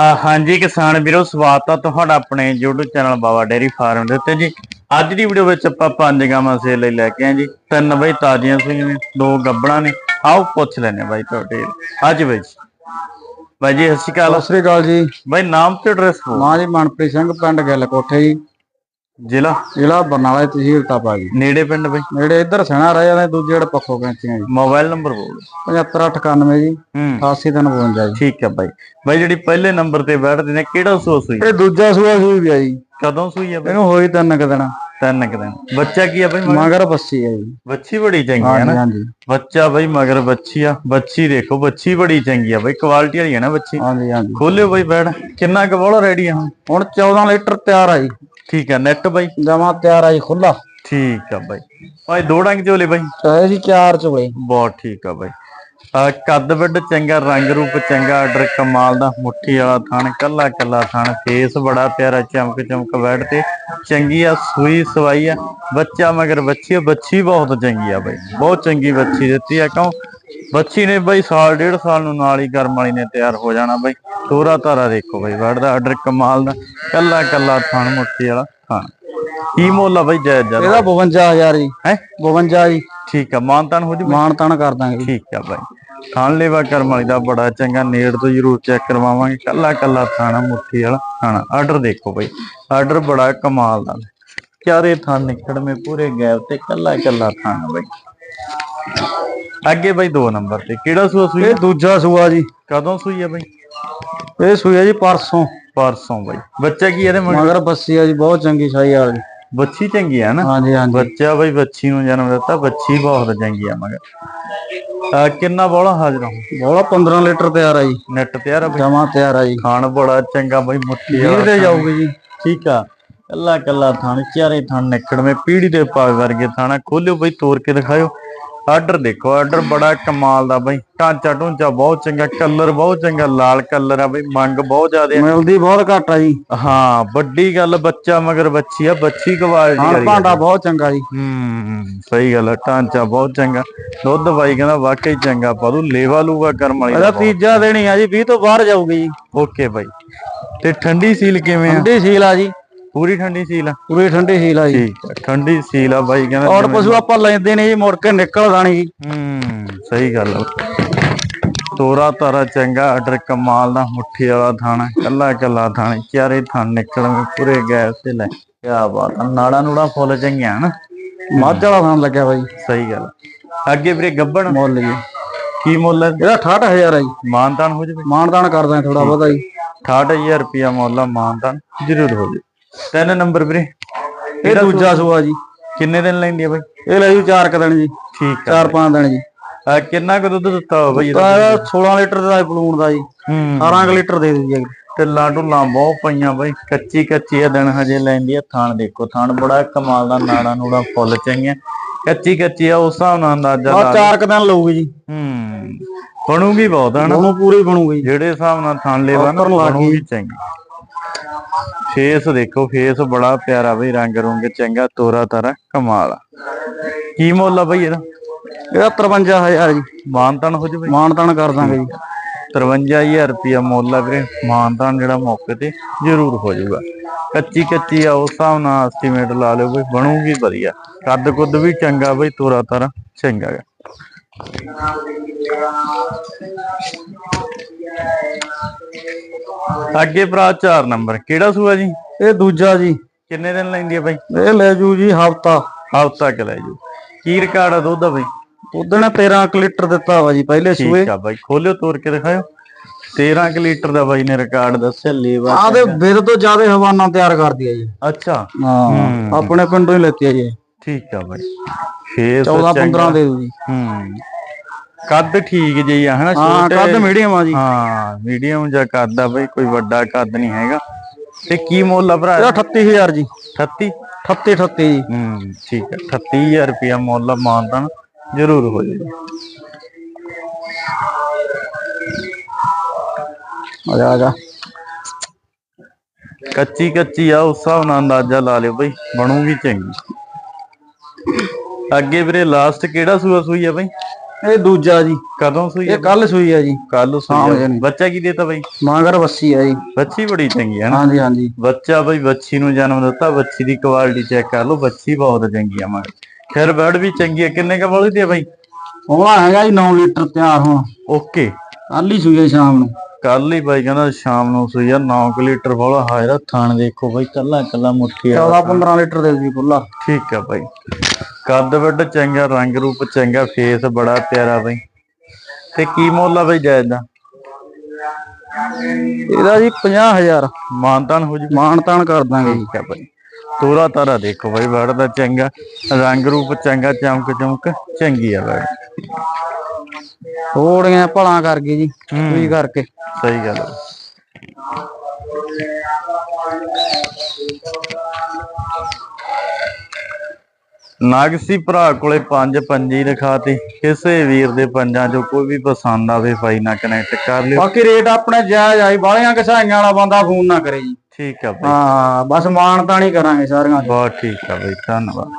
ਹਾਂਜੀ ਕਿਸਾਨ ਵੀਰੋ ਸਵਾਗਤ ਆ ਤੁਹਾਡਾ ਆਪਣੇ YouTube channel Baba dairy farm ਦੇ ਉੱਤੇ ਜੀ। ਅੱਜ ਦੀ ਵੀਡੀਓ ਵਿੱਚ ਆਪਾਂ ਪੰਜ ਗਾਵਾਂ ਸੇਲ ਲਈ ਲੈ ਕੇ ਆਏ ਜੀ। ਤਿੰਨ ਬਈ ਤਾਜ਼ੀਆਂ ਸੂਈਆਂ ਨੇ ਦੋ ਗੱਬੜਾਂ ਨੇ। ਆਓ ਪੁੱਛ ਲੈਣੇ ਬਾਈ ਤੁਹਾਡੇ। ਅੱਜ ਬਾਈ ਜੀ। ਬਾਈ ਜੀ ਸਤਿ ਸ਼੍ਰੀ ਅਕਾਲ। ਸਤਿ ਸ੍ਰੀ ਅਕਾਲ ਜੀ। ਬਾਈ ਨਾਮ ਤੇ ਐਡਰੈਸ ਬੋਲ। ਮਾਂ ਜੀ ਮਨਪ੍ਰੀਤ ਸਿੰਘ ਪਿੰਡ ਗਿੱਲ ਕੋਠੇ ਜੀ। ਜ਼ਿਲ੍ਹਾ? ਜ਼ਿਲ੍ਹਾ ਬਰਨਾਲਾ ਤਹਿਸੀਲ ਤਾਪਾ ਜੀ ਨੇੜੇ ਪਿੰਡ ਬਾਈ? ਨੇੜੇ ਇੱਧਰ ਸੈਣਾ ਰਹਿ ਜਾਂਦੇ ਦੂਜੇ ਜਿਹੜੇ ਪੱਖੋ ਕੈਂਚੀਆਂ ਜੀ। ਮੋਬਾਈਲ ਨੰਬਰ ਬੋਲ 7598 ਜੀ ਹੂੰ। 8352 ਜੀ। ਠੀਕ ਹੈ ਬਾਈ। ਬਾਈ ਜਿਹੜੀ ਪਹਿਲੇ ਨੰਬਰ ਤੇ ਬੈਠਦੇ ਨੇ ਕਿਹੜਾ ਸੂਆ ਸੂਈ? ਇਹ ਦੂਜਾ ਸੂਆ ਸੂਈ ਵੀ ਆ ਜੀ। ਕਦੋਂ ਸੂਈ ਆ ਬਾਈ? ਇਹਨੂੰ ਹੋਈ ਤਿੰਨ ਕੁ ਦਿਨ। ਤਿੰਨ ਕੁ ਦਿਨ। ਬੱਚਾ ਕੀ ਆ ਬਾਈ ਮਗਰ? ਬੱਸੀ ਹੈ ਜੀ। ਬੱਚੀ ਬੜੀ ਚੰਗੀ ਹੈ ਨਾ? ਹਾਂਜੀ ਬੱਚਾ ਬਈ ਮਗਰ ਬੱਚੀ ਆ। ਬੱਚੀ ਦੇਖੋ ਬੱਚੀ ਬੜੀ ਚੰਗੀ ਆ ਬਈ। ਕੁਆਲਿਟੀ ਵਾਲੀ ਆ ਨਾ ਬੱਚੀ। ਹਾਂਜੀ ਹਾਂਜੀ। ਖੋਲਿਓ ਬਈ ਬੈੜ ਕਿੰਨਾ ਕੁ ਬੋਲਾ ਰੈਡੀ ਆ ਹੁਣ? 14 ਲੀਟਰ ਤਿਆਰ ਆ ਜੀ। ਠੀਕ ਆ ਨੈਟ ਬਾਈ? ਜਮਾ ਤਿਆਰ ਆ ਜੀ ਖੁੱਲਾ ਠੀਕ ਆ ਬਾਈ। ਭਾਈ ਦੋ ਡੰਗ ਝੋਲੇ ਬਾਈ? ਚਾਹੇ ਜੀ ਚਾਰ ਚੋਲੇ ਬਹੁਤ ਠੀਕ ਆ ਬਾਈ। ਆ ਕੱਦ ਵੱਡ ਚੰਗਾ ਰੰਗ ਰੂਪ ਚੰਗਾ ਆਰਡਰ ਕਮਾਲ ਦਾ ਮੁੱਠੀ ਵਾਲਾ ਥਣ ਕੱਲਾ ਕੱਲਾ ਥਣ ਫੇਸ ਬੜਾ ਪਿਆਰਾ ਚਮਕ ਚਮਕ ਬੈਠ ਤੇ ਚੰਗੀ ਆ ਸੂਈ ਸਵਾਈ ਆ ਬੱਚਾ ਮਗਰ ਬੱਚੀ ਬੱਚੀ ਬਹੁਤ ਚੰਗੀ ਆ ਬਾਈ। ਬਹੁਤ ਚੰਗੀ ਬੱਚੀ ਦਿੱਤੀ ਆ ਕਿਉਂ? ਬੱਚੀ ਨੇ ਬਾਈ ਸਾਲ ਡੇਢ ਸਾਲ ਨੂੰ ਨਾਲ ਹੀ ਕਰਮ ਵਾਲੀ ਨੇ ਤਿਆਰ ਹੋ ਜਾਣਾ ਬਾਈ। ਤੋਰਾ ਤਾਰਾ ਦੇਖੋ ਬਾਈ ਵੜਦਾ ਆਰਡਰ ਕਮਾਲ ਦਾ ਕੱਲਾ ਕੱਲਾ ਥਣ ਮੁੱਠੀ ਵਾਲਾ ਥਣ। ਕੀ ਮੁੱਲ ਆ ਬਾਈ ਜਾਇਜ਼ ਜਾਇਜ਼ ਇਹਦਾ 52000 ਜੀ। ਹੈ? 52 ਜੀ। ਠੀਕ ਆ ਮਾਨਤਾਨ ਹੋ ਜੂ ਮਾਨ ਤਾਨ ਕਰ ਦਾਂਗੇ ਠੀਕ ਆ ਬਾਈ। ਥਾਣ ਲੈਵਾ ਕਰਮ ਵਾਲੀ ਦਾ ਬੜਾ ਚੰਗਾ ਨੇੜ ਤੋਂ ਜ਼ਰੂਰ ਚੈੱਕ ਕਰਵਾਵਾਂਗੇ। ਕੱਲਾ ਕੱਲਾ ਥਾਣਾ ਮੁੱਠੀ ਵਾਲਾ ਥਾਣਾ। ਆਰਡਰ ਦੇਖੋ ਬਾਈ ਆਰਡਰ ਬੜਾ ਕਮਾਲ ਦਾ ਚਾਰੇ ਥਾਂ ਨਿਕੜਵੇਂ ਪੂਰੇ ਗੈਪ ਤੇ ਕੱਲਾ ਕੱਲਾ ਥਾਣਾ ਬਾਈ। ਅੱਗੇ ਬਾਈ 2 ਨੰਬਰ ਤੇ। ਕਿਹੜਾ ਸੂਆ ਸੂਈ? ਇਹ ਦੂਜਾ ਸੂਆ ਜੀ। ਕਦੋਂ ਸੂਈ ਆ ਬਾਈ? ਇਹ ਸੂਈ ਆ ਜੀ ਪਰਸੋਂ। ਪਰਸੋਂ ਬਾਈ। ਬੱਚਾ ਕੀ ਇਹਦੇ ਮਗਰ ਮਗਰ ਬੱਸੀ ਆ ਜੀ ਬਹੁਤ ਚੰਗੀ ਸਾਈ ਵਾਲੀ ਬੱਚੀ ਚੰਗੀ ਆ ਨਾ? ਹਾਂਜੀ ਹਾਂਜੀ। ਬੱਚਾ ਬਾਈ ਬੱਚੀ ਨੂੰ ਜਨਮ ਦਿੱਤਾ ਬੱਚੀ ਬਹੁਤ ਚੰਗੀ ਆ ਮਗਰ। ਆ ਕਿੰਨਾ ਬੋਲਾ ਹਾਜ਼ਰ ਹੋ ਬੋਲਾ 15 ਲੀਟਰ ਤਿਆਰ ਆ ਜੀ। ਨੈਟ ਤਿਆਰ ਆ ਬਾਈ? ਜਮਾ ਤਿਆਰ ਆ ਜੀ। ਖਾਣ ਬੜਾ ਚੰਗਾ ਬਾਈ ਮੁੱਠੀ ਵੀਰ ਵਾਲਾ ਦੇ। ਜਾਊਗੀ ਜੀ। ਠੀਕ ਆ। ਕੱਲਾ ਕੱਲਾ ਥਣ ਚਾਰੇ ਥਣ ਨਿਕੜਵੇਂ ਪੀੜੀ ਦੇ ਪਾਗ ਵਰਗੇ ਥਾਣਾ ਖੋਲਿਓ ਬਈ ਤੋੜ ਕੇ ਦਿਖਾਇਓ। ਆਰਡਰ ਦੇਖੋ ਆਰਡਰ ਬੜਾ ਕਮਾਲ ਦਾ ਬਈ। ਢਾਂਚਾ ਢੂੰਚਾ ਬਹੁਤ ਚੰਗਾ ਕਲਰ ਬਹੁਤ ਚੰਗਾ ਲਾਲ ਕਲਰ ਆ ਬਈ ਮੰਗ ਬਹੁਤ ਜ਼ਿਆਦਾ ਮਿਲਦੀ ਬਹੁਤ ਘੱਟ ਆ ਜੀ। ਹਾਂ ਵੱਡੀ ਗੱਲ ਬੱਚਾ ਮਗਰ ਬੱਚੀ ਆ ਬੱਚੀ ਕੁਆਲਿਟੀ ਹਾਂ ਆ। ਭਾਂਡਾ ਬਹੁਤ ਚੰਗਾ ਜੀ। ਹੂੰ ਸਹੀ ਗੱਲ ਆ ਢਾਂਚਾ ਬਹੁਤ ਚੰਗਾ। ਦੁੱਧ ਬਾਈ ਕਹਿੰਦਾ ਵਾਕਈ ਚੰਗਾ ਪਾਦੂ ਲੇਵਾ ਲੂਗਾ ਕਰਮ ਵਾਲੀ ਇਹਦਾ ਤੀਜਾ ਦੇਣੀ ਆ ਜੀ 20 ਤੋਂ ਬਾਹਰ ਜਾਊਗੀ ਜੀ। Okay bye. ਤੇ ਠੰਡੀ ਸੀਲ ਕਿਵੇਂ ਆ? ਠੰਡੀ ਸੀਲ ਆ ਜੀ। ਪੂਰੀ ਠੰਡੀ ਸੀਲ ਆ। ਪੂਰੀ ਠੰਡੀ ਸੀਲ ਆ ਜੀ। ਠੀਕ ਆ ਠੰਡੀ ਸੀਲ ਆ ਬਾਈ ਕਹਿੰਦਾ ਔਰ ਪਸ਼ੂ ਆਪਾਂ ਲੈਂਦੇ ਜੀ ਮੁੜ ਕੇ ਨਿਕਲਦਾ ਨਹੀਂ ਜੀ। ਹੂੰ ਸਹੀ ਗੱਲ ਆ। ਤੋਰਾ ਤਾਰਾ ਚੰਗਾ ਆਰਡਰ ਕਮਾਲ ਦਾ ਮੁੱਠੀ ਵਾਲਾ ਥਾਣਾ ਕੱਲਾ ਕੱਲਾ ਥਾਣੇ ਚਾਰੇ ਥਾਣ ਨਿਕਲਣਗੇ ਪੂਰੇ ਗੈਸ ਤੇ ਲੈ। ਕੀ ਬਾਤ ਆ ਨਾੜਾ ਨੂੜਾ ਫੁੱਲ ਚੰਗੀਆਂ ਹਨ? ਮੱਝ ਵਾਲਾ ਥਾਂ ਲੱਗਿਆ ਬਾਈ। ਸਹੀ ਗੱਲ ਆ। ਅੱਗੇ ਵੀਰੇ ਗੱਬਣ? ਮੁੱਲ ਜੀ। ਕੀ ਮੁੱਲ ਹੈ ਇਹਦਾ 68000 ਆ ਜੀ। ਮਾਨਤਾਨ ਹੋ ਜਾਵੇ। ਮਾਨਦਾਨ ਕਰ ਦਾਂਗੇ ਥੋੜਾ ਬਹੁਤਾ ਜੀ। 68000 ਰੁਪਿਆ ਮੁੱਲ ਆ ਮਾਨਤਾਨ ਜ਼ਰੂਰ ਹੋ ਜਾਵੇ। ਤਿੰਨ ਨੰਬਰ ਵੀਰੇ। ਇਹ ਦੂਜਾ ਸੂਆ ਜੀ। ਕਿੰਨੇ ਦਿਨ ਲੈਂਦੀ ਆ ਬਾਈ? ਇਹ ਲੈ ਜੂ ਚਾਰ ਕੁ ਦਿਨ ਜੀ। ਠੀਕ ਆ ਚਾਰ ਪੰਜ ਦਿਨ ਜੀ। ਆ ਕਿੰਨਾ ਕੁ ਦੁੱਧ ਦਿੱਤਾ ਵਾ ਬਾਈ ਇਹਦਾ? ਤਾਂ ਇਹਦਾ 16 ਲੀਟਰ ਦਾ ਬਲੂਨ ਦਾ ਜੀ। ਹੂੰ। 18 ਕੁ ਲੀਟਰ ਦੇ ਦਿਓ ਜੀ। ਢਿੱਲਾਂ ਢੁੱਲਾਂ ਬਹੁਤ ਪਈਆਂ ਬਾਈ। ਕੱਚੀ ਕੱਚੀ ਆ ਦਿਨ ਹਜੇ ਲੈਂਦੀ ਆ ਥਾਣ ਦੇਖੋ ਥਾਣ ਬੜਾ ਕਮਾਲ ਦਾ ਨਾੜਾ ਨੂੜਾ ਫੁੱਲ ਚੰਗੀਆਂ। ਕੱਚੀ ਕੱਚੀ ਆ ਉਸ ਹਿਸਾਬ ਨਾਲ ਅੰਦਾਜ਼ਾ ਆ ਲਾ ਚਾਰ ਕੁ ਦਿਨ ਲਊਗੀ ਜੀ। ਹੂੰ। ਬਣੂਗੀ ਬਹੁਤ ਹਨਾ ਉਹਨੂੰ ਪੂਰੀ ਬਣੂਗੀ ਜਿਹੜੇ ਹਿਸਾਬ ਨਾਲ ਥਾਣ ਲੈਵਾ। ਬਣੂਗੀ ਚੰਗੀ। ਫੇਸ ਦੇਖੋ ਫੇਸ ਬੜਾ ਪਿਆਰਾ ਬਈ ਰੰਗ ਰੁੰਗ ਚੰਗਾ ਤੋਰਾ ਤਾਰਾ ਕਮਾਲ। ਆ ਕੀ ਮੁੱਲ ਆ ਬਈ ਇਹਦਾ? ਇਹਦਾ 53000 ਜੀ। ਮਾਨਤਾਨ ਹੋ ਜਾਵੇ ਮਾਨਦਾਨ ਕਰ ਦਾਂਗੇ ਜੀ। 53000 ਰੁਪਿਆ ਮੁੱਲ ਆ ਵੀਰੇ। ਮਾਨਤਾਨ ਜਿਹੜਾ ਮੌਕੇ ਤੇ ਜ਼ਰੂਰ ਹੋ ਜਾਊਗਾ ਕੱਚੀ ਕੱਚੀ ਆ ਉਸ ਹਿਸਾਬ ਨਾਲ ਐਸਟੀਮੇਟ ਲਾ ਲਿਓ ਬਈ ਬਣੂਗੀ ਵਧੀਆ। ਕੱਦ ਕੁੱਦ ਵੀ ਚੰਗਾ ਬਈ ਤੋਰਾ ਤਾਰਾ ਚੰਗਾ ਗਾ। ਅੱਗੇ ਭਰਾ 4 ਨੰਬਰ ਕਿਹੜਾ ਸੂਆ ਜੀ? ਇਹ ਦੂਜਾ ਜੀ। ਕਿੰਨੇ ਦਿਨ ਲੈਂਦੀ ਆ ਬਈ? ਇਹ ਲੈ ਜੂ ਜੀ ਹਫਤਾ। ਹਫ਼ਤਾ ਕਿ ਲੈ ਜੂ। ਕੀ ਰਿਕਾਰਡ ਆ ਦੁੱਧ ਦਾ ਬਈ? ਉਦਣ 13 ਕੁ ਲੀਟਰ ਦਿੱਤਾ ਵਾ ਜੀ ਪਹਿਲੇ ਸੂਏ। ਠੀਕ ਆ ਬਾਈ ਖੋਲਿਓ ਤੋੜ ਕੇ ਦਿਖਾਇਓ। 13 ਕਿ ਲੀਟਰ ਦਾ ਬਾਈ ਨੇ ਰਿਕਾਰਡ ਦੱਸਿਆ ਲੇਵਾ ਆਦੇ ਬਿਰ ਤੋਂ ਜ਼ਿਆਦਾ ਹਵਾਨਾ ਤਿਆਰ ਕਰਦੀ ਹੈ ਜੀ। ਅੱਛਾ। ਹਾਂ ਆਪਣੇ ਪਿੰਡੋਂ ਹੀ ਲੈਤੀ ਹੈ ਜੀ। ਠੀਕ ਆ ਬਾਈ। ਫੇਸ 14 15 ਦੇ ਦੂ ਜੀ। ਹੂੰ। ਕੱਦ ਠੀਕ ਜਿਹੀ ਆ ਹਨਾ ਹਾਂ ਛੋਟੇ ਕੱਦ ਮੀਡੀਅਮ ਆ ਜੀ। ਹਾਂ ਮੀਡੀਅਮ ਜਿਹਾ ਕੱਦ ਆ ਬਈ ਕੋਈ ਵੱਡਾ ਕੱਦ ਨਹੀਂ ਹੈਗਾ। ਤੇ ਕੀ ਮੁੱਲ ਆ ਭਰਾ? ਇਹਦਾ 38000 ਜੀ। 38 38 38 ਜੀ। ਹੂੰ ਠੀਕ ਹੈ 38000 ਰੁਪਿਆ ਮੁੱਲ ਆ ਮਾਨਤਾਨ ਜ਼ਰੂਰ ਹੋ ਜਾਏਗਾ। ਆ ਜਾ ਆ ਜਾ। ਕੱਚੀ ਕੱਚੀ ਆ ਉਸ ਹਿਸਾਬ ਨਾਲ ਅੰਦਾਜ਼ਾ ਲਾ ਲਿਓ ਬਈ ਬਣੂਗੀ ਚੰਗੀ। ਅੱਗੇ ਵੀਰੇ ਲਾਸਟ ਕਿਹੜਾ ਸੂਆ ਸੂਈ ਆ ਬਈ? ਇਹ ਦੂਜਾ ਜੀ। ਕਦੋਂ ਸੂਈ ਇਹ ਕੱਲ ਸੂਈ ਆ ਜੀ। ਕੱਲ ਸੂਈ ਆ। ਬੱਚਾ ਕੀ ਦੇਤਾ ਬਾਈ? ਮਾਂਗਰ ਵੱਸੀ ਆ ਜੀ। ਬੱਚੀ ਬੜੀ ਚੰਗੀ ਹੈ ਨਾ। ਹਾਂਜੀ ਹਾਂਜੀ। ਬੱਚਾ ਬਈ ਬੱਚੀ ਨੂੰ ਜਨਮ ਦਿੱਤਾ। ਬੱਚੀ ਦੀ ਕੁਆਲਿਟੀ ਚੈੱਕ ਕਰ ਲਓ। ਬੱਚੀ ਬਹੁਤ ਚੰਗੀ ਆ ਮਗਰ ਖੈਰ ਬਰਡ ਵੀ ਚੰਗੀ ਆ। ਕਿੰਨੇ ਕ ਬੋਲੀ ਦੀ ਆ ਬਾਈ? ਹੋਣਾ ਹੈਗਾ ਜੀ 9 ਲੀਟਰ ਤਿਆਰ ਹੁਣ। ਓਕੇ। ਕੱਲ ਹੀ ਸੂਈ ਆ ਸ਼ਾਮ ਨੂੰ। ਕੱਲ ਹੀ ਬਾਈ ਕਹਿੰਦਾ ਸ਼ਾਮ ਨੂੰ ਸੂਈ ਆ 9 ਲੀਟਰ ਬੋਲਾ ਹਾਇਰਾ ਥਾਣ ਦੇਖੋ ਬਾਈ ਕੱਲਾ ਕੱਲਾ ਮੁੱਠੀ ਆ 14 15 ਲੀਟਰ ਦੇ ਜੀ ਖੁੱਲਾ ਠੀਕ ਆ ਬਾਈ। ਕੱਦ ਵੱਡ ਚੰਗਾ ਰੰਗ ਰੂਪ ਚੰਗਾ ਫੇਸ ਬੜਾ ਪਿਆਰਾ ਬਾਈ। ਤੇ ਕੀ ਮੁੱਲ ਆ ਬਾਈ ਜਾਇਜ਼ ਦਾ? ਇਹਦਾ ਜੀ 50000 ਮਾਨਤਾਨ ਹੋ ਜੂ। ਮਾਣ ਤਾਣ ਕਰ ਦਾਂਗੇ ਠੀਕ ਆ ਬਾਈ। ਤੋਰਾ ਤਾਰਾ ਦੇਖੋ ਬਾਈ ਦਾ ਚੰਗਾ ਰੰਗ ਰੂਪ ਚੰਗਾ ਚਮਕ ਚਮਕ ਚੰਗੀ ਆ ਬੜ ਥੋੜੀਆਂ ਭਲਾਂ ਕਰ ਗਈ ਜੀ ਸੂਈ ਕਰਕੇ। ਸਹੀ ਗੱਲ। ਨਾਗਸੀ ਭਰਾ ਕੋਲੇ ਪੰਜ ਪੰਜੀ ਰਖਾਤੀ। ਕਿਸੇ ਵੀਰ ਦੇ ਪੰਜਾਂ ਚੋਂ ਕੋਈ ਵੀ ਪਸੰਦ ਆਵੇ ਭਾਈ ਨਾਲ ਕਨੈਕਟ ਕਰ ਲਿਓ। ਬਾਕੀ ਰੇਟ ਆਪਣੇ ਜਾਇਜ਼ ਆਈ ਬਾਲੀਆਂ ਕਸਾਈਆਂ ਵਾਲਾ ਬੰਦਾ ਫੋਨ ਨਾ ਕਰੇ ਜੀ। ਠੀਕ ਆ ਬਾਈ ਹਾਂ ਬਸ ਮਾਣ ਤਾਣੀ ਕਰਾਂਗੇ ਸਾਰੀਆਂ ਬਹੁਤ ਠੀਕ ਆ ਬਾਈ ਧੰਨਵਾਦ।